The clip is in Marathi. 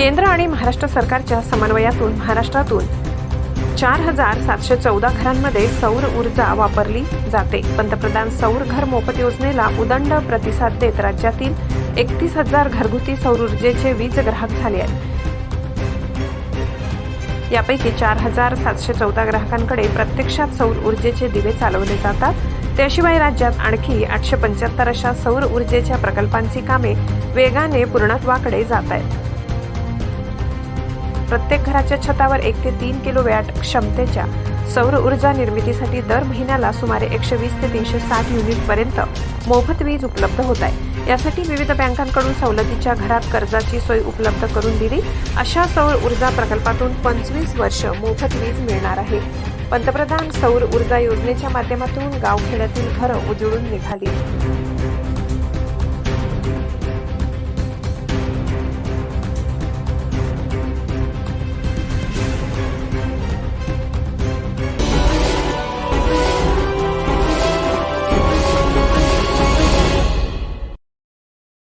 केंद्र आणि महाराष्ट्र सरकारच्या समन्वयातून महाराष्ट्रातून चार हजार सातशे चौदा घरांमध्ये सौर ऊर्जा वापरली जाते. पंतप्रधान सौर घर मोफत योजनेला उदंड प्रतिसाद देत राज्यातील एकतीस हजार घरगुती सौर ऊर्जेचे वीज ग्राहक झाले आहेत. यापैकी चार हजार सातशे चौदा ग्राहकांकडे प्रत्यक्षात सौर ऊर्जेचे दिवे चालवले जातात. त्याशिवाय राज्यात आणखी आठशे पंच्याहत्तर अशा सौर ऊर्जेच्या प्रकल्पांची कामे वेगाने पूर्णत्वाकडे जात आहेत. प्रत्येक घराच्या छतावर एक ते तीन किलो वॅट क्षमतेच्या सौर ऊर्जा निर्मितीसाठी दर महिन्याला सुमारे एकशे वीस ते तीनशे साठ युनिट पर्यंत मोफत वीज उपलब्ध होत आहे. यासाठी विविध बँकांकडून सवलतीच्या घरात कर्जाची सोय उपलब्ध करून दिली. अशा सौर ऊर्जा प्रकल्पातून पंचवीस वर्ष मोफत वीज मिळणार आहे. पंतप्रधान सौर ऊर्जा योजनेच्या माध्यमातून गावखेड्यातील घरं उजळून निघाली.